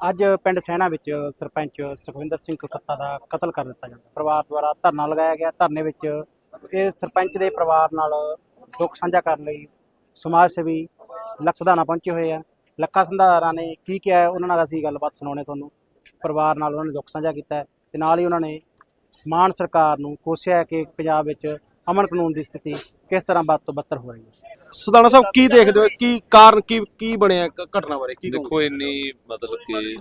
ਅੱਜ ਪਿੰਡ ਸੈਣਾ ਵਿੱਚ ਸਰਪੰਚ ਸੁਖਵਿੰਦਰ ਸਿੰਘ ਕਲਕੱਤਾ ਦਾ ਕਤਲ ਕਰ ਦਿੱਤਾ ਜਾਂਦਾ। ਪਰਿਵਾਰ ਦੁਆਰਾ ਧਰਨਾ ਲਗਾਇਆ ਗਿਆ। ਧਰਨੇ ਵਿੱਚ ਇਹ ਸਰਪੰਚ ਦੇ ਪਰਿਵਾਰ ਨਾਲ ਦੁੱਖ ਸਾਂਝਾ ਕਰਨ ਲਈ ਸਮਾਜ ਸੇਵੀ ਲੱਖ ਸਧਾਨਾ ਪਹੁੰਚੇ ਹੋਏ ਆ। ਲੱਖਾ ਸੰਧਾਰਾ ਨੇ ਕੀ ਕਿਹਾ ਉਹਨਾਂ ਨਾਲ ਅਸੀਂ ਗੱਲਬਾਤ ਸੁਣਾਉਣੇ ਤੁਹਾਨੂੰ। ਪਰਿਵਾਰ ਨਾਲ ਉਹਨਾਂ ਨੇ ਦੁੱਖ ਸਾਂਝਾ ਕੀਤਾ ਹੈ ਤੇ ਨਾਲ ਹੀ ਉਹਨਾਂ ਨੇ ਮਾਨ ਸਰਕਾਰ ਨੂੰ ਕੋਸਿਆ ਕਿ ਪੰਜਾਬ ਵਿੱਚ ਅਮਨ ਕਾਨੂੰਨ ਦੀ ਸਥਿਤੀ ਕਿਸ ਤਰ੍ਹਾਂ ਵੱਧ ਤੋਂ ਬੱਤਰ ਹੋ ਰਹੀ ਹੈ। ਸਦਾਣਾ ਸਾਹਿਬ ਕੀ ਦੇਖਦੇ ਹੋ? ਕੀ ਕਾਰਨ ਕੀ ਕੀ ਬਣਿਆ ਕ- ਘਟਨਾ ਬਾਰੇ? ਕੀ ਕਹੋਗੇ? ਦੇਖੋ ਇੰਨੀ ਮਤਲਬ ਕਿ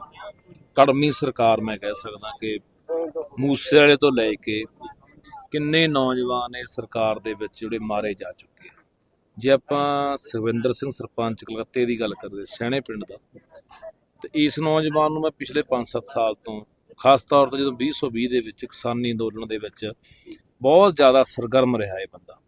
ਕੜਮੀ ਸਰਕਾਰ ਮੈਂ ਕਹਿ ਸਕਦਾ ਕਿ ਮੂਸੇ ਵਾਲੇ ਤੋਂ ਲੈ ਕੇ ਕਿੰਨੇ ਨੌਜਵਾਨ ਇਸ ਸਰਕਾਰ ਦੇ ਵਿੱਚ ਜਿਹੜੇ ਮਾਰੇ ਜਾ ਚੁੱਕੇ ਆ। ਜੇ ਆਪਾਂ ਸੁਖਵਿੰਦਰ ਸਿੰਘ ਸਰਪੰਚ ਕਲਕੱਤੇ ਦੀ ਗੱਲ ਕਰਦੇ ਸਹਿਣੇ ਪਿੰਡ ਦਾ ਤੇ ਇਸ ਨੌਜਵਾਨ ਨੂੰ ਮੈਂ ਪਿਛਲੇ 5-7 ਸਾਲ ਤੋਂ ਖਾਸ ਤੌਰ ਤੇ ਜਦੋਂ 2020 ਦੇ ਵਿੱਚ ਕਿਸਾਨੀ ਅੰਦੋਲਨ ਦੇ ਵਿੱਚ ਬਹੁਤ ਜ਼ਿਆਦਾ ਸਰਗਰਮ ਰਿਹਾ ਇਹ ਬੰਦਾ।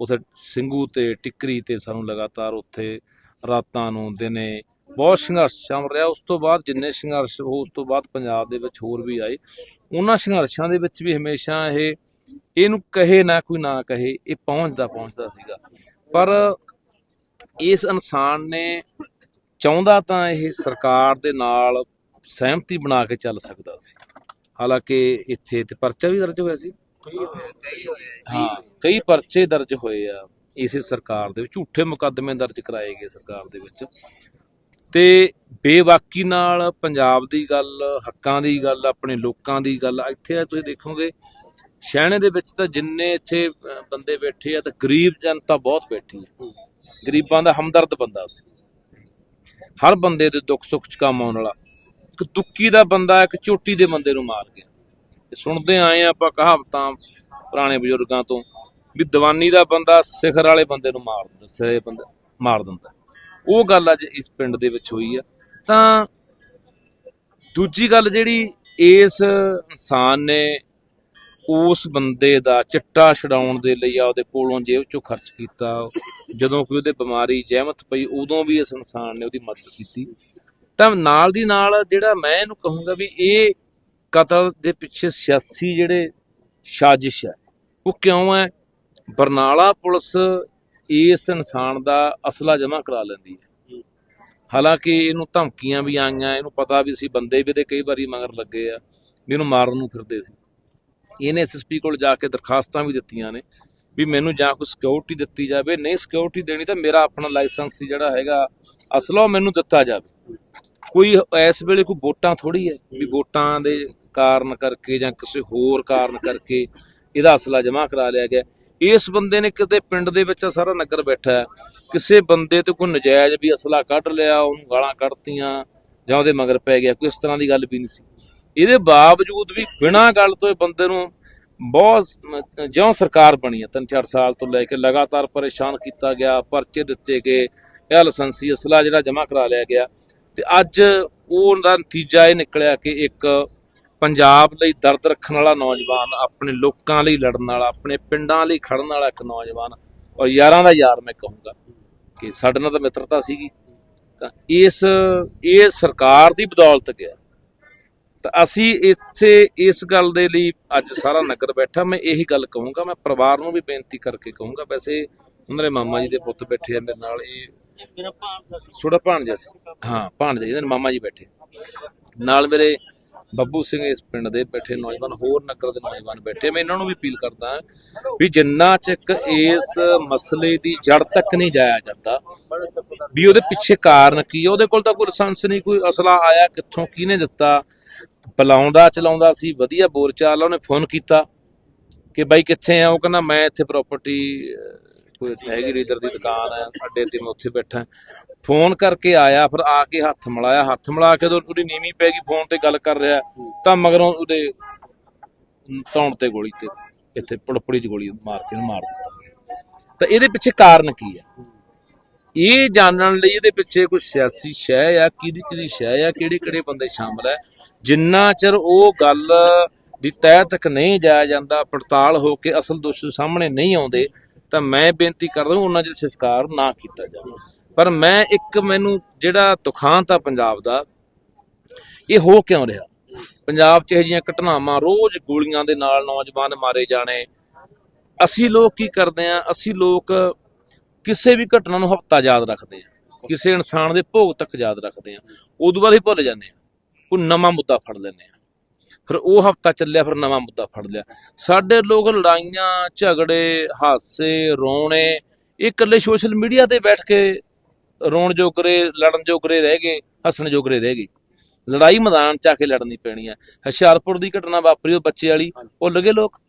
ਉਥੇ ਸਿੰਘੂ ਤੇ ਟਿੱਕਰੀ ਤੇ ਸਾਨੂੰ ਲਗਾਤਾਰ ਉੱਥੇ ਰਾਤਾਂ ਨੂੰ, ਦਿਨੇ ਬਹੁਤ ਸੰਘਰਸ਼ ਚੱਲ ਰਿਹਾ। ਉਸ ਤੋਂ ਬਾਅਦ ਜਿੰਨੇ ਸੰਘਰਸ਼ ਹੋ, ਉਸ ਤੋਂ ਬਾਅਦ ਪੰਜਾਬ ਦੇ ਵਿੱਚ ਹੋਰ ਵੀ ਆਏ। ਉਹਨਾਂ ਸੰਘਰਸ਼ਾਂ ਦੇ ਵਿੱਚ ਵੀ ਹਮੇਸ਼ਾ ਇਹ, ਇਹਨੂੰ ਕਹੇ ਨਾ ਕੋਈ ਨਾ ਕਹੇ, ਇਹ ਪਹੁੰਚਦਾ ਪਹੁੰਚਦਾ ਸੀਗਾ। ਪਰ ਇਸ ਇਨਸਾਨ ਨੇ ਚਾਹੁੰਦਾ ਤਾਂ ਇਹ ਸਰਕਾਰ ਦੇ ਨਾਲ ਸਹਿਮਤੀ ਬਣਾ ਕੇ ਚੱਲ ਸਕਦਾ ਸੀ। ਹਾਲਾਂਕਿ ਇੱਥੇ ਤੇ ਪਰਚਾ ਵੀ ਦਰਜ ਹੋਇਆ ਸੀ। ਹਾਂ ਕਈ ਪਰਚੇ ਦਰਜ ਹੋਏ ਆ ਇਸੇ ਸਰਕਾਰ ਦੇ ਵਿੱਚ ਝੂਠੇ ਮੁਕੱਦਮੇ ਦਰਜ ਕਰਾਏ ਗਏ ਸਰਕਾਰ ਦੇ ਵਿੱਚ। ਤੇ ਬੇਵਾਕੀ ਨਾਲ ਪੰਜਾਬ ਦੀ ਗੱਲ ਹੱਕਾਂ ਦੀ ਗੱਲ ਆਪਣੇ ਲੋਕਾਂ ਦੀ ਗੱਲ ਇੱਥੇ ਤੁਸੀਂ ਦੇਖੋਗੇ ਸ਼ਹਿਣੇ ਦੇ ਵਿੱਚ ਤਾਂ ਜਿੰਨੇ ਇੱਥੇ ਬੰਦੇ ਬੈਠੇ ਆ ਤਾਂ ਗਰੀਬ ਜਨਤਾ ਬਹੁਤ ਬੈਠੀ ਹੈ ਗਰੀਬਾਂ ਦਾ ਹਮਦਰਦ ਬੰਦਾ ਸੀ। ਹਰ ਬੰਦੇ ਦੇ ਦੁੱਖ ਸੁੱਖ ਚ ਕੰਮ ਆਉਣ ਵਾਲਾ। ਇੱਕ ਦੁੱਕੀ ਦਾ ਬੰਦਾ ਇੱਕ ਚੋਟੀ ਦੇ ਬੰਦੇ ਨੂੰ ਮਾਰ ਗਿਆ। ਸੁਣਦੇ ਆਏ ਆ ਆਪਾਂ ਕਹਾਵਤਾਂ ਪੁਰਾਣੇ ਬਜ਼ੁਰਗਾਂ ਤੋਂ ਵੀ ਦੀਵਾਨੀ ਦਾ ਬੰਦਾ ਸਿਖਰ ਵਾਲੇ ਬੰਦੇ ਨੂੰ ਮਾਰ ਦਿੰਦਾ, ਸਿਰੇ ਬੰਦਾ ਮਾਰ ਦਿੰਦਾ। ਉਹ ਗੱਲ ਅੱਜ ਇਸ ਪਿੰਡ ਦੇ ਵਿੱਚ ਹੋਈ ਆ। ਤਾਂ ਦੂਜੀ ਗੱਲ ਜਿਹੜੀ ਇਸ ਇਨਸਾਨ ਨੇ ਉਸ ਬੰਦੇ ਦਾ ਚਿੱਟਾ ਛਡਾਉਣ ਦੇ ਲਈ ਆ, ਉਹਦੇ ਕੋਲੋਂ ਜੇਬ ਚੋਂ ਖਰਚ ਕੀਤਾ। ਜਦੋਂ ਕੋਈ ਉਹਦੇ ਬਿਮਾਰੀ ਜ਼ਹਿਮਤ ਪਈ, ਉਦੋਂ ਵੀ ਇਸ ਇਨਸਾਨ ਨੇ ਉਹਦੀ ਮਦਦ ਕੀਤੀ। ਤਾਂ ਨਾਲ ਦੀ ਨਾਲ ਜਿਹੜਾ ਮੈਂ ਇਹਨੂੰ ਕਹੂੰਗਾ ਵੀ ਇਹ ਕਤਲ ਦੇ ਪਿੱਛੇ ਸਿਆਸੀ ਜਿਹੜੇ ਸਾਜ਼ਿਸ਼ ਹੈ ਉਹ ਕਿਉਂ ਹੈ? ਬਰਨਾਲਾ ਪੁਲਿਸ ਇਸ ਇਨਸਾਨ ਦਾ ਅਸਲਾ ਜਮ੍ਹਾਂ ਕਰਾ ਲੈਂਦੀ ਹੈ। ਹਾਲਾਂਕਿ ਇਹਨੂੰ ਧਮਕੀਆਂ ਵੀ ਆਈਆਂ ਇਹਨੂੰ ਪਤਾ ਵੀ ਸੀ ਬੰਦੇ ਵੀ ਤੇ ਕਈ ਵਾਰੀ ਮਗਰ ਲੱਗੇ ਆ ਵੀ ਇਹਨੂੰ ਮਾਰਨ ਨੂੰ ਫਿਰਦੇ ਸੀ। ਇਹਨੇ ਐਸਐਸਪੀ ਕੋਲ ਜਾ ਕੇ ਦਰਖਾਸਤਾਂ ਵੀ ਦਿੱਤੀਆਂ ਨੇ ਵੀ ਮੈਨੂੰ ਜਾਂ ਕੋਈ ਸਿਕਿਉਰਿਟੀ ਦਿੱਤੀ ਜਾਵੇ। ਨਹੀਂ ਸਿਕਿਉਰਿਟੀ ਦੇਣੀ ਤਾਂ ਮੇਰਾ ਆਪਣਾ ਲਾਇਸੈਂਸ ਜਿਹੜਾ ਹੈਗਾ ਅਸਲਾ ਮੈਨੂੰ ਦਿੱਤਾ ਜਾਵੇ। ਕੋਈ ਇਸ ਵੇਲੇ ਕੋਈ ਵੋਟਾਂ ਥੋੜੀ ਹੈ ਵੀ ਵੋਟਾਂ ਦੇ ਕਾਰਨ ਕਰਕੇ ਜਾਂ ਕਿਸੇ ਹੋਰ ਕਾਰਨ ਕਰਕੇ ਇਹਦਾ ਅਸਲਾ ਜਮ੍ਹਾਂ ਕਰਾ ਲਿਆ ਗਿਆ। ਇਸ ਬੰਦੇ ਨੇ ਕਿਤੇ ਪਿੰਡ ਦੇ ਵਿੱਚ ਸਾਰਾ ਨਗਰ ਬੈਠਾ ਹੈ। ਕਿਸੇ ਬੰਦੇ ਤੇ ਕੋਈ ਨਜਾਇਜ਼ ਵੀ ਅਸਲਾ ਕੱਢ ਲਿਆ, ਉਹਨੂੰ ਗਾਲਾਂ ਕੱਢਤੀਆਂ ਜਾਂ ਉਹਦੇ ਮਗਰ ਪੈ ਗਿਆ, ਕੋਈ ਇਸ ਤਰ੍ਹਾਂ ਦੀ ਗੱਲ ਵੀ ਨਹੀਂ ਸੀ। ਇਹਦੇ ਬਾਵਜੂਦ ਵੀ ਬਿਨਾਂ ਗੱਲ ਤੋਂ ਇਹ ਬੰਦੇ ਨੂੰ ਬਹੁਤ ਜਿਉਂ ਸਰਕਾਰ ਬਣੀ ਹੈ ਤਿੰਨ ਚਾਰ ਸਾਲ ਤੋਂ ਲੈ ਕੇ ਲਗਾਤਾਰ ਪਰੇਸ਼ਾਨ ਕੀਤਾ ਗਿਆ, ਪਰਚੇ ਦਿੱਤੇ ਗਏ, ਇਹ ਲਾਇਸੈਂਸੀ ਅਸਲਾ ਜਿਹੜਾ ਜਮ੍ਹਾਂ ਕਰਾ ਲਿਆ ਗਿਆ। ਤੇ ਅੱਜ ਉਹਦਾ ਨਤੀਜਾ ਇਹ ਨਿਕਲਿਆ ਕਿ ਇੱਕ ਪੰਜਾਬ ਲਈ ਦਰਦ ਰੱਖਣ ਵਾਲਾ ਨੌਜਵਾਨ ਆਪਣੇ ਲੋਕਾਂ ਲਈ ਲੜਨ ਵਾਲਾ ਆਪਣੇ ਪਿੰਡਾਂ ਲਈ ਖੜਨ ਵਾਲਾ ਇੱਕ ਨੌਜਵਾਨ ਔਰ ਯਾਰਾਂ ਦਾ ਯਾਰ ਮੈਂ ਕਹੂੰਗਾ ਕਿ ਸਾਡੇ ਨਾਲ ਤਾਂ ਮਿੱਤਰਤਾ ਸੀਗੀ। ਤਾਂ ਇਸ ਇਹ ਸਰਕਾਰ ਦੀ ਬਦੌਲਤ ਗਿਆ। ਤਾਂ ਅਸੀਂ ਇੱਥੇ ਇਸ ਗੱਲ ਦੇ ਲਈ ਅੱਜ ਸਾਰਾ ਨਗਰ ਬੈਠਾ। ਮੈਂ ਇਹੀ ਗੱਲ ਕਹੂੰਗਾ ਮੈਂ ਪਰਿਵਾਰ ਨੂੰ ਵੀ ਬੇਨਤੀ ਕਰਕੇ ਕਹੂੰਗਾ। ਵੈਸੇ ਉਹਨਾਂ ਦੇ ਮਾਮਾ ਜੀ ਦੇ ਪੁੱਤ ਬੈਠੇ ਆ ਮੇਰੇ ਨਾਲ ਇਹ ਛੋਟਾ ਭਾਣਜਾ ਸੀ। ਹਾਂ ਭਾਣਜਾ ਜੀ ਇਹਦੇ ਮਾਮਾ ਜੀ ਬੈਠੇ। ਨਾਲ ਮੇਰੇ ਬੱਬੂ ਸਿੰਘ ਇਸ ਪਿੰਡ ਦੇ ਬੈਠੇ ਨੌਜਵਾਨ, ਹੋਰ ਨਗਰ ਦੇ ਨੌਜਵਾਨ ਬੈਠੇ। ਮੈਂ ਇਹਨਾਂ ਨੂੰ ਵੀ ਅਪੀਲ ਕਰਦਾ ਵੀ ਜਿੰਨਾ ਚੱਕ ਇਸ ਮਸਲੇ ਦੀ ਜੜ ਤੱਕ ਨਹੀਂ ਜਾਇਆ ਜਾਂਦਾ, ਵੀ ਉਹਦੇ ਪਿੱਛੇ ਕਾਰਨ ਕੀ ਹੈ ਉਹਦੇ ਕੋਲ ਤਾਂ ਕੋਈ ਲਾਇਸੈਂਸ ਨਹੀਂ, ਕੋਈ ਅਸਲਾ ਆਇਆ ਕਿੱਥੋਂ, ਕਿਹਨੇ ਦਿੱਤਾ, ਬੁਲਾਉਂਦਾ, ਚਲਾਉਂਦਾ ਸੀ, ਵਧੀਆ ਬੋਲਚਾਲ ਉਹਨੇ ਫੋਨ ਕੀਤਾ ਕਿ ਬਾਈ ਕਿੱਥੇ ਆ, ਉਹ ਕਹਿੰਦਾ ਮੈਂ ਇੱਥੇ ਪ੍ਰਾਪਰਟੀ ਕੋਈ ਹੈਗੀ ਰੀਦਰ ਦੀ ਦੁਕਾਨ ਹੈ, ਸਾਡੇ ਤੇ ਮੈਂ ਉੱਥੇ ਬੈਠਾ। ਫੋਨ ਕਰਕੇ ਆਇਆ, ਫਿਰ ਆ ਕੇ ਹੱਥ ਮਿਲਾਇਆ। ਹੱਥ ਮਿਲਾ ਕੇ ਜਦੋਂ ਉਹਦੀ ਨੀਵੀਂ ਪੈ ਗਈ, ਫੋਨ ਤੇ ਗੱਲ ਕਰ ਰਿਹਾ, ਤਾਂ ਮਗਰੋਂ ਉਹਦੇ ਤੌਣ ਤੇ ਗੋਲੀ ਤੇ ਇੱਥੇ ਪੜਪੜੀ ਚ ਗੋਲੀ ਮਾਰ ਕੇ ਮਾਰ ਦਿੱਤਾ। ਤਾਂ ਇਹਦੇ ਪਿੱਛੇ ਕਾਰਨ ਕੀ ਹੈ? ਇਹ ਜਾਣਨ ਲਈ ਇਹਦੇ ਪਿੱਛੇ ਕੋਈ ਸਿਆਸੀ ਸ਼ੈ ਆ, ਕਿਹਦੀ ਕਿਹਦੀ ਸ਼ੈ ਆ, ਕਿਹੜੇ ਕਿਹੜੇ ਬੰਦੇ ਸ਼ਾਮਲ ਹੈ ਜਿੰਨਾ ਚਿਰ ਉਹ ਗੱਲ ਦੀ ਤਹਿ ਤੱਕ ਨਹੀਂ ਜਾਇਆ ਜਾਂਦਾ, ਪੜਤਾਲ ਹੋ ਕੇ ਅਸਲ ਦੋਸ਼ੀ ਸਾਹਮਣੇ ਨਹੀਂ ਆਉਂਦੇ ਤਾਂ ਮੈਂ ਬੇਨਤੀ ਕਰਦਾ ਹਾਂ ਉਹਨਾਂ ਦੇ ਸੰਸਕਾਰ ਨਾ ਕੀਤਾ ਜਾਵੇ। ਪਰ ਮੈਂ ਇੱਕ ਮੈਨੂੰ ਜਿਹੜਾ ਦੁਖਾਂਤ ਆ ਪੰਜਾਬ ਦਾ, ਇਹ ਹੋ ਕਿਉਂ ਰਿਹਾ? ਪੰਜਾਬ 'ਚ ਇਹੋ ਜਿਹੀਆਂ ਘਟਨਾਵਾਂ ਰੋਜ਼ ਗੋਲੀਆਂ ਦੇ ਨਾਲ ਨੌਜਵਾਨ ਮਾਰੇ ਜਾਣੇ। ਅਸੀਂ ਲੋਕ ਕੀ ਕਰਦੇ ਆ ਅਸੀਂ ਲੋਕ ਕਿਸੇ ਵੀ ਘਟਨਾ ਨੂੰ ਹਫਤਾ ਯਾਦ ਰੱਖਦੇ ਆ ਕਿਸੇ ਇਨਸਾਨ ਦੇ ਭੋਗ ਤੱਕ ਯਾਦ ਰੱਖਦੇ ਆ ਉਦੋਂ ਬਾਅਦ ਹੀ ਭੁੱਲ ਜਾਂਦੇ ਆ ਕੋਈ ਨਵਾਂ ਮੁੱਦਾ ਫੜ ਲੈਂਦੇ ਆ ਫਿਰ ਉਹ ਹਫਤਾ ਚੱਲਿਆ ਫਿਰ ਨਵਾਂ ਮੁੱਦਾ ਫੜ ਲਿਆ। ਸਾਡੇ ਲੋਕ ਲੜਾਈਆਂ ਝਗੜੇ ਹਾਸੇ ਰੋਣੇ ਇਹ ਇਕੱਲੇ ਸੋਸ਼ਲ ਮੀਡੀਆ ਤੇ ਬੈਠ ਕੇ ਰੋਣ ਜੋਗਰੇ ਲੜਨ ਜੋਗਰੇ ਰਹਿ ਗਏ ਹੱਸਣ ਜੋਗਰੇ ਰਹਿ ਗਏ। ਲੜਾਈ ਮੈਦਾਨ ਚ ਆ ਕੇ ਲੜਨੀ ਪੈਣੀ ਹੈ ਹੁਸ਼ਿਆਰਪੁਰ ਦੀ ਘਟਨਾ ਵਾਪਰੀ ਉਹ ਬੱਚੇ ਵਾਲੀ। ਭੁੱਲ ਗਏ ਲੋਕ?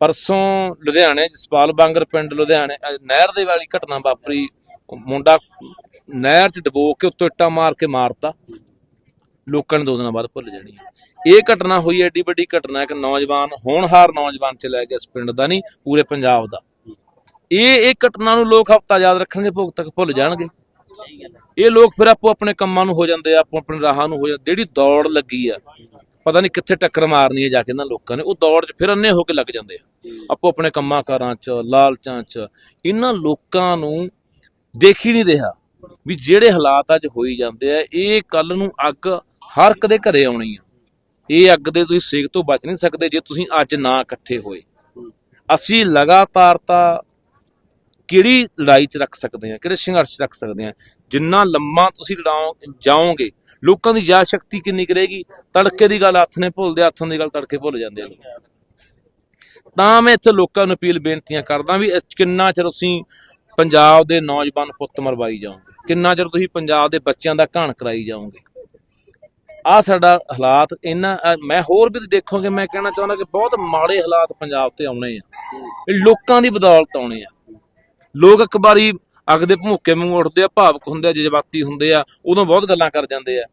ਪਰਸੋਂ ਲੁਧਿਆਣੇ ਜਸਪਾਲ ਬਾਂਗਰ ਪਿੰਡ ਲੁਧਿਆਣੇ ਨਹਿਰ ਦੇ ਵਾਲੀ ਘਟਨਾ ਵਾਪਰੀ। ਉਹ ਮੁੰਡਾ ਨਹਿਰ 'ਚ ਡਬੋ ਕੇ ਉੱਤੋਂ ਇੱਟਾਂ ਮਾਰ ਕੇ ਮਾਰਤਾ। ਲੋਕਾਂ ਨੇ ਦੋ ਦਿਨਾਂ ਬਾਅਦ ਭੁੱਲ ਜਾਣੀ ਹੈ ਇਹ ਘਟਨਾ ਹੋਈ, ਐਡੀ ਵੱਡੀ ਘਟਨਾ ਹੈ ਨੌਜਵਾਨ ਹੋਣਹਾਰ ਨੌਜਵਾਨ ਚ ਲੈ ਗਿਆ ਇਸ ਪਿੰਡ ਦਾ ਨਹੀਂ, ਪੂਰੇ ਪੰਜਾਬ ਦਾ। ਇਹ ਇਹ ਘਟਨਾ ਨੂੰ ਲੋਕ ਹਫਤਾ ਯਾਦ ਰੱਖਣਗੇ, ਭੋਗ ਤੱਕ ਭੁੱਲ ਜਾਣਗੇ। ਇਹ ਲੋਕ ਫਿਰ ਆਪੋ ਆਪਣੇ ਕੰਮਾਂ ਨੂੰ ਹੋ ਜਾਂਦੇ ਆ, ਆਪੋ ਆਪਣੇ ਰਾਹਾਂ ਨੂੰ ਹੋ ਜਾਂਦੇ ਜਿਹੜੀ ਦੌੜ ਲੱਗੀ ਆ, ਪਤਾ ਨਹੀਂ ਕਿੱਥੇ ਟੱਕਰ ਮਾਰਨੀ ਹੈ ਜਾ ਕੇ ਇਹਨਾਂ ਲੋਕਾਂ ਨੇ, ਉਹ ਦੌੜ 'ਚ ਫਿਰ ਅੰਨੇ ਹੋ ਕੇ ਲੱਗ ਜਾਂਦੇ ਆ। ਆਪੋ ਆਪਣੇ ਕੰਮਾਂ ਕਾਰਾਂ 'ਚ, ਲਾਲਚਾਂ 'ਚ, ਇਹਨਾਂ ਲੋਕਾਂ ਨੂੰ ਦੇਖ ਹੀ ਨਹੀਂ ਰਿਹਾ ਵੀ ਜਿਹੜੇ ਹਾਲਾਤ ਅੱਜ ਹੋਈ ਜਾਂਦੇ ਆ, ਇਹ ਕੱਲ ਨੂੰ ਅੱਗ ਹਰ ਇੱਕ ਦੇ ਘਰੇ ਆਉਣੀ ਆ। ਇਹ ਅੱਗ ਦੇ ਤੁਸੀਂ ਸੇਕ ਤੋਂ ਬਚ ਨਹੀਂ ਸਕਦੇ ਜੇ ਤੁਸੀਂ ਅੱਜ ਨਾ ਇਕੱਠੇ ਹੋਏ। ਅਸੀਂ ਲਗਾਤਾਰ ਤਾਂ ਕਿਹੜੀ ਲੜਾਈ 'ਚ ਰੱਖ ਸਕਦੇ ਹਾਂ, ਕਿਹੜੇ ਸੰਘਰਸ਼ 'ਚ ਰੱਖ ਸਕਦੇ ਹਾਂ? ਜਿੰਨਾ ਲੰਮਾ ਤੁਸੀਂ ਲੜਾਓ, ਜਾਓਗੇ, ਲੋਕਾਂ ਦੀ ਯਾਦ ਸ਼ਕਤੀ ਕਿੰਨੀ ਕਰੇਗੀ ਤੜਕੇ ਦੀ ਗੱਲ ਹੱਥ ਨੇ ਭੁੱਲਦੇ, ਹੱਥਾਂ ਦੀ ਗੱਲ ਤੜਕੇ ਭੁੱਲ ਜਾਂਦੇ ਆ ਲੋਕ। ਤਾਂ ਮੈਂ ਇੱਥੇ ਲੋਕਾਂ ਨੂੰ ਅਪੀਲ ਬੇਨਤੀਆਂ ਕਰਦਾ ਵੀ ਕਿੰਨਾ ਚਿਰ ਤੁਸੀਂ ਪੰਜਾਬ ਦੇ ਨੌਜਵਾਨ ਪੁੱਤ ਮਰਵਾਈ ਜਾਓਗੇ। ਕਿੰਨਾ ਚਿਰ ਤੁਸੀਂ ਪੰਜਾਬ ਦੇ ਬੱਚਿਆਂ ਦਾ ਘਾਣ ਕਰਾਈ ਜਾਓਗੇ। ਆ ਸਾਡਾ ਹਾਲਾਤ ਇਹਨਾਂ ਮੈਂ ਹੋਰ ਵੀ ਦੇਖੋਗੇ ਮੈਂ ਕਹਿਣਾ ਚਾਹੁੰਦਾ ਕਿ ਬਹੁਤ ਮਾੜੇ ਹਾਲਾਤ ਪੰਜਾਬ ਤੇ ਆਉਣੇ ਆ। ਇਹ ਲੋਕਾਂ ਦੀ ਬਦੌਲਤ ਆਉਣੇ ਆ। ਲੋਕ ਇੱਕ ਵਾਰੀ ਅੱਗ ਦੇ ਭਮੁੱਕੇ ਵਾਂਗੂ ਉੱਠਦੇ ਆ ਭਾਵਕ ਹੁੰਦੇ ਆ ਜਜ਼ਬਾਤੀ ਹੁੰਦੇ ਆ ਉਦੋਂ ਬਹੁਤ ਗੱਲਾਂ ਕਰ ਜਾਂਦੇ ਆ।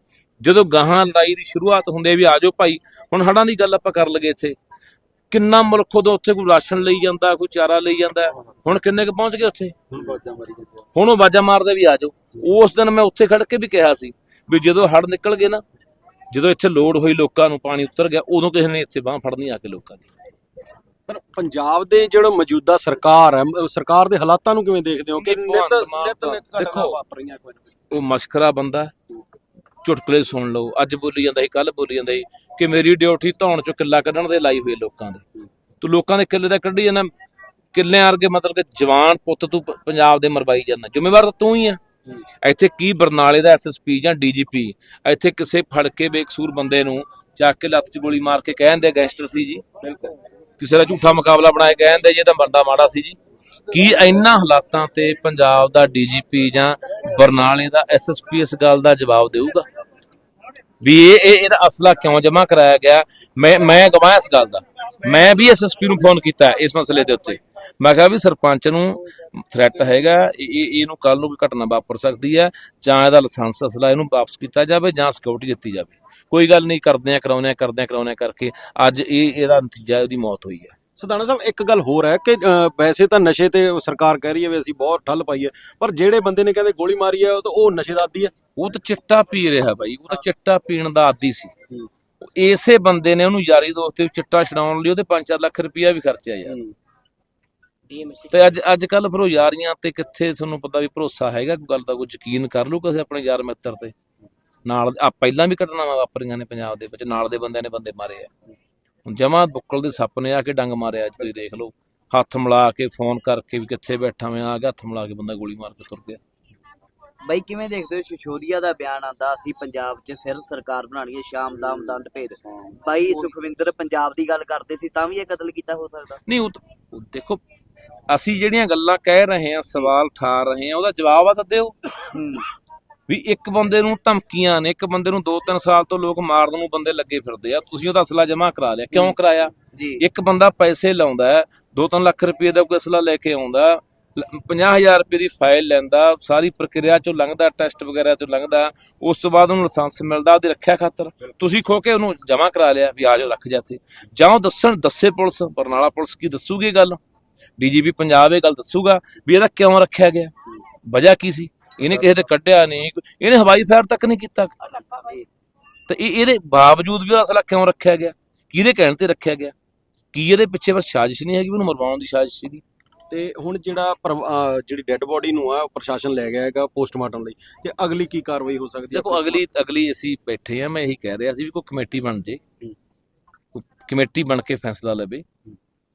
ਜਦੋਂ ਗਾਹਾਂ ਲੜਾਈ ਦੀ ਸ਼ੁਰੂਆਤ ਹੁੰਦੀ ਆ ਵੀ ਆਜੋ ਭਾਈ ਹੁਣ ਹੜਾਂ ਦੀ ਗੱਲ ਆਪਾਂ ਕਰ ਲਗੇ ਇੱਥੇ। ਕਿੰਨਾ ਮੁਲਕ ਉਦੋਂ ਉੱਥੇ ਕੋਈ ਰਾਸ਼ਨ ਲਈ ਜਾਂਦਾ ਕੋਈ ਚਾਰਾ ਲਈ ਜਾਂਦਾ ਹੁਣ ਕਿੰਨੇ ਕੁ ਪਹੁੰਚ ਗਏ ਉੱਥੇ? ਹੁਣ ਬਾਜਾਂ ਮਾਰੀ ਜਾਂਦੇ ਆ। ਹੁਣ ਉਹ ਬਾਜਾ ਮਾਰਦੇ ਵੀ ਆਜੋ ਉਸ ਦਿਨ ਮੈਂ ਉੱਥੇ ਖੜ ਕੇ ਵੀ ਕਿਹਾ ਸੀ ਵੀ ਜਦੋਂ ਹੜ ਨਿਕਲ ਗਏ ਨਾ ਜਦੋਂ ਇੱਥੇ ਲੋੜ ਹੋਈ ਲੋਕਾਂ ਨੂੰ ਪਾਣੀ ਉਤਰ ਗਿਆ ਉਦੋਂ ਕਿਸੇ ਨੇ ਇੱਥੇ ਬਾਹ ਫੜਨੀ ਆ ਕੇ ਲੋਕਾਂ ਦੀ। ਪਰ ਪੰਜਾਬ ਦੇ ਜਿਹੜਾ ਮੌਜੂਦਾ ਸਰਕਾਰ ਹੈ ਸਰਕਾਰ ਦੇ ਹਾਲਾਤਾਂ ਨੂੰ ਕਿਵੇਂ ਦੇਖਦੇ ਹੋ ਕਿ ਨਿਤ ਨਿਤ ਘਟਨਾ। ਵਾਪਰ ਰਹੀਆਂ ਕੁਝ ਉਹ ਮਸ਼ਕਰਾ ਬੰਦਾ। ਚੁਟਕਲੇ ਸੁਣ ਲਓ। ਅੱਜ ਬੋਲੀ ਜਾਂਦਾ ਸੀ ਕੱਲ ਬੋਲੀ ਜਾਂਦਾ ਸੀ ਕਿ ਮੇਰੀ ਡਿਊਟੀ ਧੌਣ ਚੋਂ ਕਿੱਲਾ ਕੱਢਣ ਦੇ ਲਾਈ ਹੋਈ ਹੈ ਲੋਕਾਂ ਦੇ। ਤੂੰ ਲੋਕਾਂ ਦੇ ਕਿੱਲੇ ਦਾ ਕੱਢੀ ਜਾਂਦਾ। ਕਿੱਲਿਆਂ ਵਰਗੇ ਮਤਲਬ ਕਿ ਜਵਾਨ ਪੁੱਤ ਤੂੰ ਪੰਜਾਬ ਦੇ ਮਰਵਾਈ ਜਾਂਦਾ। ਜ਼ਿੰਮੇਵਾਰ ਤੂੰ ਹੀ ਆ। ਇੱਥੇ ਕੀ ਬਰਨਾਲੇ ਦਾ ਐਸਐਸਪੀ ਜਾਂ ਡੀਜੀਪੀ ਇੱਥੇ ਕਿਸੇ ਫੜ ਕੇ ਬੇਕਸੂਰ ਬੰਦੇ ਨੂੰ ਚੱਕ ਕੇ ਲੱਤ 'ਚ ਗੋਲੀ ਮਾਰ ਕੇ ਕਹਿੰਦੇ ਗੈਂਗਸਟਰ ਸੀ ਜੀ? ਬਿਲਕੁਲ। ਕਿਸੇ ਦਾ ਝੂਠਾ ਮੁਕਾਬਲਾ ਬਣਾਏ ਕਹਿੰਦੇ ਜੇ ਤਾਂ ਬੰਦਾ ਮਾੜਾ ਸੀ ਜੀ। ਕੀ ਇੰਨਾ ਹਾਲਾਤਾਂ ਤੇ ਪੰਜਾਬ ਦਾ ਡੀਜੀਪੀ ਜਾਂ ਬਰਨਾਲੇ ਦਾ ਐਸਐਸਪੀ ਇਸ ਗੱਲ ਦਾ ਜਵਾਬ ਦੇਊਗਾ? ਵੀ ਇਹ ਇਹ ਇਹਦਾ ਅਸਲਾ ਕਿਉਂ ਜਮ੍ਹਾਂ ਕਰਾਇਆ ਗਿਆ? ਮੈਂ ਮੈਂ ਗਵਾਇਆ ਇਸ ਗੱਲ ਦਾ। ਮੈਂ ਵੀ ਐਸਐਸਪੀ ਨੂੰ ਫੋਨ ਕੀਤਾ ਇਸ ਮਸਲੇ ਦੇ ਉੱਤੇ। ਮੈਂ ਕਿਹਾ ਵੀ ਸਰਪੰਚ ਨੂੰ ਥ੍ਰੈਟ ਹੈਗਾ, ਇਹ ਇਹਨੂੰ ਕੱਲ ਨੂੰ ਕੋਈ ਘਟਨਾ ਵਾਪਰ ਸਕਦੀ ਹੈ ਜਾਂ ਇਹਦਾ ਲਾਇਸੈਂਸ ਅਸਲਾ ਇਹਨੂੰ ਵਾਪਸ ਕੀਤਾ ਜਾਵੇ ਜਾਂ ਸਿਕਿਉਰਿਟੀ ਦਿੱਤੀ ਜਾਵੇ। ਕੋਈ ਗੱਲ ਨਹੀਂ, ਕਰਦੇ ਆ ਕਰਾਉਨੇ ਆ ਕਰਦੇ ਆ ਕਰਾਉਨੇ ਆ ਕਰਕੇ ਅੱਜ ਇਹ ਇਹਦਾ ਨਤੀਜਾ ਉਹਦੀ ਮੌਤ ਹੋਈ ਹੈ। ਸਦਾਨਾ ਸਾਹਿਬ ਇੱਕ ਗੱਲ ਹੋਰ ਹੈ ਕਿ ਵੈਸੇ ਤਾਂ ਨਸ਼ੇ ਤੇ ਸਰਕਾਰ ਕਹਿ ਰਹੀ ਹੈ ਵੀ ਅਸੀਂ ਬਹੁਤ ਠੱਲ ਪਾਈ ਹੈ ਪਰ ਜਿਹੜੇ ਬੰਦੇ ਨੇ ਕਹਿੰਦੇ ਗੋਲੀ ਮਾਰੀ ਹੈ ਉਹ ਤਾਂ ਉਹ ਨਸ਼ੇ ਦਾ ਆਦੀ ਹੈ। ਉਹ ਤਾਂ ਚਿੱਟਾ ਪੀ ਰਿਹਾ ਬਾਈ ਉਹ ਤਾਂ ਚਿੱਟਾ ਪੀਣ ਦਾ ਆਦੀ ਸੀ। ਇਸੇ ਬੰਦੇ ਨੇ ਉਹਨੂੰ ਯਾਰੀ ਦੋਸਤੀ ਵਿੱਚ ਚਿੱਟਾ ਛਡਾਉਣ ਲਈ ਉਹਦੇ 5-4 ਲੱਖ ਰੁਪਇਆ ਵੀ ਖਰਚਿਆ ਯਾਰ। ਤੇ ਅੱਜ ਅੱਜ ਕੱਲ ਫਿਰ ਉਹ ਯਾਰੀਆਂ ਤੇ ਕਿੱਥੇ ਤੁਹਾਨੂੰ ਪਤਾ ਵੀ ਭਰੋਸਾ ਹੈਗਾ ਕੋਈ ਗੱਲ ਦਾ ਕੋਈ ਯਕੀਨ ਕਰ ਲੂ ਕਿਸੇ ਆਪਣੇ ਯਾਰ ਮਿੱਤਰ ਤੇ। ਨਾਲ ਆ ਪਹਿਲਾਂ ਵੀ ਘਟਨਾਵਾਂ ਵਾਪਰੀਆਂ ਨੇ ਪੰਜਾਬ ਦੇ ਵਿੱਚ ਨਾਲ ਦੇ ਬੰਦਿਆਂ ਨੇ ਬੰਦੇ ਮਾਰੇ ਆ। ਜਮਾ ਬੁੱਕਲ ਦੇ ਸੱਪ ਨੇ ਆ ਕੇ ਡੰਗ ਮਾਰਿਆ ਅੱਜ ਤੁਸੀਂ ਦੇਖ ਲਓ। ਹੱਥ ਮਿਲਾ ਕੇ ਫੋਨ ਕਰਕੇ ਵੀ ਕਿੱਥੇ ਬੈਠਾ ਮੈਂ ਆ ਗਿਆ ਹੱਥ ਮਿਲਾ ਕੇ ਬੰਦਾ ਗੋਲੀ ਮਾਰ ਕੇ ਤੁਰ ਗਿਆ। ਬਾਈ ਕਿਵੇਂ ਦੇਖਦੇ ਹੋ ਸ਼ਸ਼ੋਰੀਆ ਦਾ ਬਿਆਨ ਆਂਦਾ ਅਸੀਂ ਪੰਜਾਬ 'ਚ ਫਿਰ ਸਰਕਾਰ ਬਣਾਣੀ ਹੈ ਸ਼ਾਮ ਦਾਮ ਦੰਡ ਭੇਦ। ਬਾਈ ਸੁਖਵਿੰਦਰ ਪੰਜਾਬ ਦੀ ਗੱਲ ਕਰਦੇ ਸੀ ਤਾਂ ਵੀ ਇਹ ਕਤਲ ਕੀਤਾ ਹੋ ਸਕਦਾ? ਨਹੀਂ ਉਹ ਦੇਖੋ ਅਸੀਂ ਜਿਹੜੀਆਂ ਗੱਲਾਂ ਕਹਿ ਰਹੇ ਹਾਂ ਸਵਾਲ ਠਾਰ ਰਹੇ ਹਾਂ ਉਹਦਾ ਜਵਾਬ ਆ ਤਾਂ ਦਿਓ। ਵੀ ਇੱਕ ਬੰਦੇ ਨੂੰ ਧਮਕੀਆਂ ਨੇ ਇੱਕ ਬੰਦੇ ਨੂੰ 2-3 ਸਾਲ ਤੋਂ ਲੋਕ ਮਾਰਨ ਨੂੰ ਬੰਦੇ ਲੱਗੇ ਫਿਰਦੇ ਆ। ਤੁਸੀਂ ਉਹਦਾ ਅਸਲਾ ਜਮ੍ਹਾਂ ਕਰਾ ਲਿਆ। ਕਿਉਂ ਕਰਾਇਆ? ਇੱਕ ਬੰਦਾ ਪੈਸੇ ਲਾਉਂਦਾ ਹੈ 2-3 ਲੱਖ ਰੁਪਏ ਦਾ ਕੋਈ ਅਸਲਾ ਲੈ ਕੇ ਆਉਂਦਾ 50000 ਰੁਪਏ ਦੀ ਫਾਈਲ ਲੈਂਦਾ ਸਾਰੀ ਪ੍ਰਕਿਰਿਆ ਚੋਂ ਲੰਘਦਾ ਟੈਸਟ ਵਗੈਰਾ ਚੋਂ ਲੰਘਦਾ ਉਸ ਤੋਂ ਬਾਅਦ ਉਹਨੂੰ ਲਾਇਸੈਂਸ ਮਿਲਦਾ ਉਹਦੀ ਰੱਖਿਆ ਖਾਤਰ। ਤੁਸੀਂ ਖੋ ਕੇ ਉਹਨੂੰ ਜਮ੍ਹਾਂ ਕਰਾ ਲਿਆ ਵੀ ਆ ਜਾਓ ਰੱਖ ਜਾਤੇ ਜਾਂ ਉਹ ਦੱਸਣ ਦੱਸੇ ਪੁਲਿਸ ਬਰਨਾਲਾ ਪੁਲਿਸ ਕੀ ਦੱਸੂਗੀ ਗੱਲ? ਡੀਜੀਪੀ ਪੰਜਾਬ ਇਹ ਗੱਲ ਦੱਸੂਗਾ ਵੀ ਇਹਦਾ ਕਿਉਂ ਰੱਖਿਆ ਗਿਆ? ਵਜ੍ਹਾ ਕੀ ਸੀ? ਇਹਨੇ ਕਿਸੇ ਤੇ ਕੱਢਿਆ ਨਹੀਂ ਇਹਨੇ ਹਵਾਈ ਫਾਇਰ ਤੱਕ ਨਹੀਂ ਕੀਤਾ। ਤੇ ਇਹ ਇਹਦੇ ਬਾਵਜੂਦ ਵੀ ਉਹਦਾ ਅਸਲਾ ਕਿਉਂ ਰੱਖਿਆ ਗਿਆ? ਕਿਹਦੇ ਕਹਿਣ ਤੇ ਰੱਖਿਆ ਗਿਆ? ਕੀ ਇਹਦੇ ਪਿੱਛੇ ਪਰ ਸਾਜ਼ਿਸ਼ ਨਹੀਂ ਹੈਗੀ ਉਹਨੂੰ ਮਰਵਾਉਣ ਦੀ ਸਾਜ਼ਿਸ਼ ਸੀਗੀ। ਤੇ ਹੁਣ ਜਿਹੜਾ ਜਿਹੜੀ ਡੈੱਡ ਬੋਡੀ ਨੂੰ ਆ ਪ੍ਰਸ਼ਾਸਨ ਲੈ ਗਿਆ ਹੈਗਾ ਪੋਸਟਮਾਰਟਮ ਲਈ। ਤੇ ਅਗਲੀ ਕੀ ਕਾਰਵਾਈ ਹੋ ਸਕਦੀ ਹੈ ਦੇਖੋ ਅਗਲੀ ਅਗਲੀ ਅਸੀਂ ਬੈਠੇ ਆ ਮੈਂ ਇਹੀ ਕਹਿ ਰਿਹਾ ਸੀ ਵੀ ਕੋਈ ਕਮੇਟੀ ਬਣ ਜੇ। ਕਮੇਟੀ ਬਣ ਕੇ ਫੈਸਲਾ ਲਵੇ।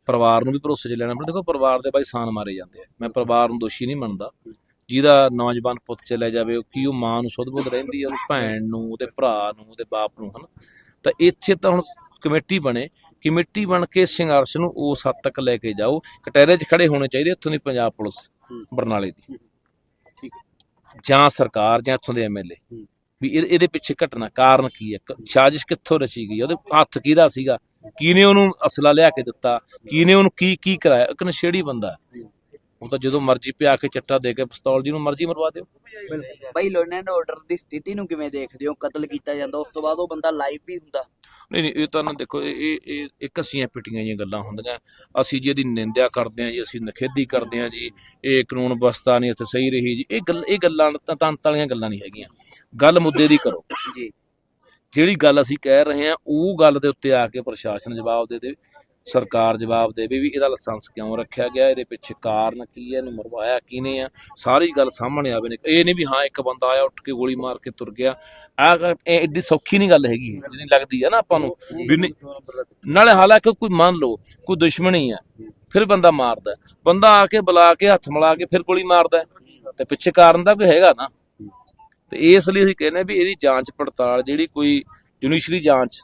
ਪਰਿਵਾਰ ਨੂੰ ਵੀ ਭਰੋਸੇ 'ਚ ਲੈਣਾ ਪੈਂਦਾ ਦੇਖੋ ਪਰਿਵਾਰ ਦੇ ਬਾਈ ਸਾਨ ਮਾਰੇ ਜਾਂਦੇ ਆ। ਮੈਂ ਪਰਿਵਾਰ ਨੂੰ ਦੋਸ਼ੀ ਨਹੀਂ ਮੰਨਦਾ। ਜਿਹਦਾ ਨੌਜਵਾਨ ਪੁੱਤ ਚਲਾ ਜਾਵੇ ਉਹ ਕੀ ਉਹ ਮਾਂ ਨੂੰ ਸੁਧ-ਬੁੱਧ ਰਹਿੰਦੀ ਹੈ ਉਹਦੀ ਭੈਣ ਨੂੰ ਉਹਦੇ ਭਰਾ ਨੂੰ ਉਹਦੇ ਬਾਪ ਨੂੰ ਹਨ? ਤਾਂ ਇੱਥੇ ਤਾਂ ਹੁਣ ਕਮੇਟੀ ਬਣੇ। ਕਮੇਟੀ ਬਣ ਕੇ ਸੰਘਰਸ਼ ਨੂੰ ਉਸ ਹੱਦ ਤੱਕ ਲੈ ਕੇ ਜਾਓ। ਕਟਹਿਰੇ 'ਚ ਖੜੇ ਹੋਣੇ ਚਾਹੀਦੇ ਇੱਥੋਂ ਦੀ ਪੰਜਾਬ ਪੁਲਿਸ ਬਰਨਾਲੇ ਦੀ। ਜਾਂ ਸਰਕਾਰ ਜਾਂ ਇੱਥੋਂ ਦੇ ਐਮਐਲਏ ਵੀ ਇਹ- ਇਹਦੇ ਪਿੱਛੇ ਘਟਨਾ ਕਾਰਨ ਕੀ ਹੈ? ਸਾਜ਼ਿਸ਼ ਕਿੱਥੋਂ ਰਚੀ ਗਈ? ਉਹਦੇ ਹੱਥ ਕਿਹਦਾ ਸੀਗਾ? ਕਿਹਨੇ ਉਹਨੂੰ ਅਸਲਾ ਲਿਆ ਕੇ ਦਿੱਤਾ? ਕਿਹਨੇ ਉਹਨੂੰ ਕੀ ਕੀ ਕਰਾਇਆ? ਇੱਕ ਨਸ਼ੇੜੀ ਬੰਦਾ। ਉਹ ਤਾਂ ਜਦੋਂ ਮਰਜ਼ੀ ਪਿਆ ਕੇ ਚੱਟਾ ਦੇ ਕੇ ਪਿਸਤੌਲ ਜਿਹਨੂੰ ਮਰਜ਼ੀ ਮਰਵਾ ਦਿਓ। ਬਾਈ ਲੋਨ ਐਂਡ ਆਰਡਰ ਦੀ ਸਥਿਤੀ ਨੂੰ ਕਿਵੇਂ ਦੇਖਦੇ ਹੋ? ਕਤਲ ਕੀਤਾ ਜਾਂਦਾ ਉਸ ਤੋਂ ਬਾਅਦ ਉਹ ਬੰਦਾ ਲਾਈਵ ਵੀ ਹੁੰਦਾ। ਨਹੀਂ ਨਹੀਂ ਇਹ ਤਾਂ ਨਾ ਦੇਖੋ ਇਹ ਇਹ ਇਹ ਕੱਸੀਆਂ ਪਿੱਟੀਆਂ ਜਿਹੀਆਂ ਗੱਲਾਂ ਹੁੰਦੀਆਂ। ਅਸੀਂ ਜੀ ਇਹਦੀ ਨਿੰਦਿਆ ਕਰਦੇ ਹਾਂ ਜੀ ਅਸੀਂ ਨਖੇਦੀ ਕਰਦੇ ਹਾਂ ਜੀ ਇਹ ਕਾਨੂੰਨ ਬਸਤਾ ਨਹੀਂ ਇੱਥੇ ਸਹੀ ਰਹੀ ਜੀ। ਇਹ ਗੱਲ ਇਹ ਗੱਲਾਂ ਤਾਂ ਤੰਤ ਵਾਲੀਆਂ ਗੱਲਾਂ ਨਹੀਂ ਹੈਗੀਆਂ। ਗੱਲ ਮੁੱਦੇ ਦੀ ਕਰੋ। ਜੀ। ਜਿਹੜੀ ਗੱਲ ਅਸੀਂ ਕਹਿ ਰਹੇ ਹਾਂ ਉਹ ਗੱਲ ਦੇ ਉੱਤੇ ਆ ਕੇ ਪ੍ਰਸ਼ਾਸਨ ਜਵਾਬ ਦੇ ਦੇ ਸਰਕਾਰ ਜਵਾਬ ਦੇਵੇ ਵੀ ਇਹਦਾ ਲਾਇਸੈਂਸ ਕਿਉਂ ਰੱਖਿਆ ਗਿਆ? ਇਹਦੇ ਪਿੱਛੇ ਕਾਰਨ ਕੀ ਹੈ? ਇਹਨੂੰ ਮਰਵਾਇਆ ਕਿਹਨੇ ਆ? ਸਾਰੀ ਗੱਲ ਸਾਹਮਣੇ ਆਵੇ ਨੇ। ਇਹ ਨਹੀਂ ਵੀ ਹਾਂ, ਇੱਕ ਬੰਦਾ ਆਇਆ, ਉੱਠ ਕੇ ਗੋਲੀ ਮਾਰ ਕੇ ਤੁਰ ਗਿਆ। ਆ ਇਹ ਏਡੀ ਸੌਖੀ ਨਹੀਂ ਗੱਲ ਹੈਗੀ। ਜਿਹੜੀ ਲੱਗਦੀ ਹੈ ਨਾ ਆਪਾਂ ਨੂੰ ਨਾਲੇ ਹਾਲਾਂਕਿ ਕੋਈ ਮੰਨ ਲਓ, ਕੋਈ ਦੁਸ਼ਮਣੀ ਆ, ਫਿਰ ਬੰਦਾ ਮਾਰਦਾ ਬੰਦਾ ਆ ਕੇ ਬੁਲਾ ਕੇ, ਹੱਥ ਮਿਲਾ ਕੇ ਫਿਰ ਗੋਲੀ ਮਾਰਦਾ ਤੇ ਪਿੱਛੇ ਕਾਰਨ ਦਾ ਕੋਈ ਹੈਗਾ ਨਾ। ਤੇ ਇਸ ਲਈ ਅਸੀਂ ਕਹਿੰਦੇ ਵੀ ਇਹਦੀ ਜਾਂਚ ਪੜਤਾਲ ਜਿਹੜੀ ਕੋਈ ਜੁਡੀਸ਼ਰੀ ਜਾਂਚ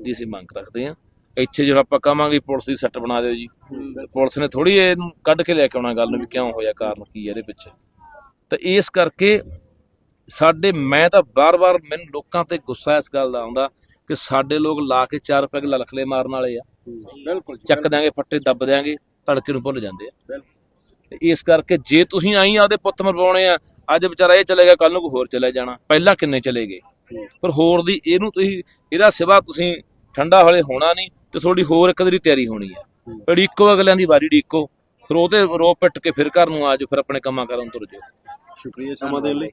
ਦੀ ਅਸੀਂ ਮੰਗ ਰੱਖਦੇ ਹਾਂ। ਇੱਥੇ ਜਿਹੜਾ ਆਪਾਂ ਕਹਾਂਗੇ ਪੁਲਿਸ ਦੀ ਸੱਟ ਬਣਾ ਦਿਓ ਜੀ ਤੇ ਪੁਲਿਸ ਨੇ ਥੋੜੀ ਇਹਨੂੰ ਕੱਢ ਕੇ ਲੈ ਕੇ ਆਉਣਾ ਗੱਲ ਨੂੰ ਵੀ ਕਿਉਂ ਹੋਇਆ ਕਾਰਨ ਕੀ ਹੈ ਇਹਦੇ ਪਿੱਛੇ। ਤਾਂ ਇਸ ਕਰਕੇ ਸਾਡੇ ਮੈਂ ਤਾਂ ਬਾਰ-ਬਾਰ ਮੈਨੂੰ ਲੋਕਾਂ ਤੇ ਗੁੱਸਾ ਇਸ ਗੱਲ ਦਾ ਆਉਂਦਾ ਕਿ ਸਾਡੇ ਲੋਕ ਲਾ ਕੇ ਚਾਰ ਪੈਗ ਲਲਖਲੇ ਮਾਰਨ ਵਾਲੇ ਆ। ਬਿਲਕੁਲ ਚੱਕ ਦਿਆਂਗੇ ਫੱਟੇ ਦੱਬ ਦਿਆਂਗੇ ਤੜਕੇ ਨੂੰ ਭੁੱਲ ਜਾਂਦੇ ਆ। ਤੇ ਇਸ ਕਰਕੇ ਜੇ ਤੁਸੀਂ ਆਈ ਆਦੇ ਪੁੱਤ ਮਰਵਾਉਣੇ ਆ ਅੱਜ ਵਿਚਾਰਾ ਇਹ ਚਲੇ ਗਿਆ ਕੱਲ ਨੂੰ ਕੋਈ ਹੋਰ ਚਲੇ ਜਾਣਾ ਪਹਿਲਾਂ ਕਿੰਨੇ ਚਲੇ ਗਏ? ਪਰ ਹੋਰ ਦੀ ਇਹਨੂੰ ਤੁਸੀਂ ਇਹਦਾ ਸਿਵਾ ਤੁਸੀਂ ਠੰਡਾ ਹਲੇ ਹੋਣਾ ਨਹੀਂ ਤੇ ਥੋੜੀ ਹੋਰ ਇੱਕ ਦੀ ਤਿਆਰੀ ਹੋਣੀ ਹੈ ਪਰ ਇੱਕੋ ਅਗਲਿਆਂ ਦੀ ਵਾਰੀ ਡੀਕੋ। ਫਿਰ ਉਹਦੇ ਰੋ ਪਿੱਟ ਕੇ ਫਿਰ ਘਰ ਨੂੰ ਆ ਜਾਓ, ਫਿਰ ਆਪਣੇ ਕੰਮਾਂ ਕਰਨ ਤੁਰ ਜਾਓ। ਸ਼ੁਕਰੀਆ ਸਮਾਂ ਦੇਣ ਲਈ।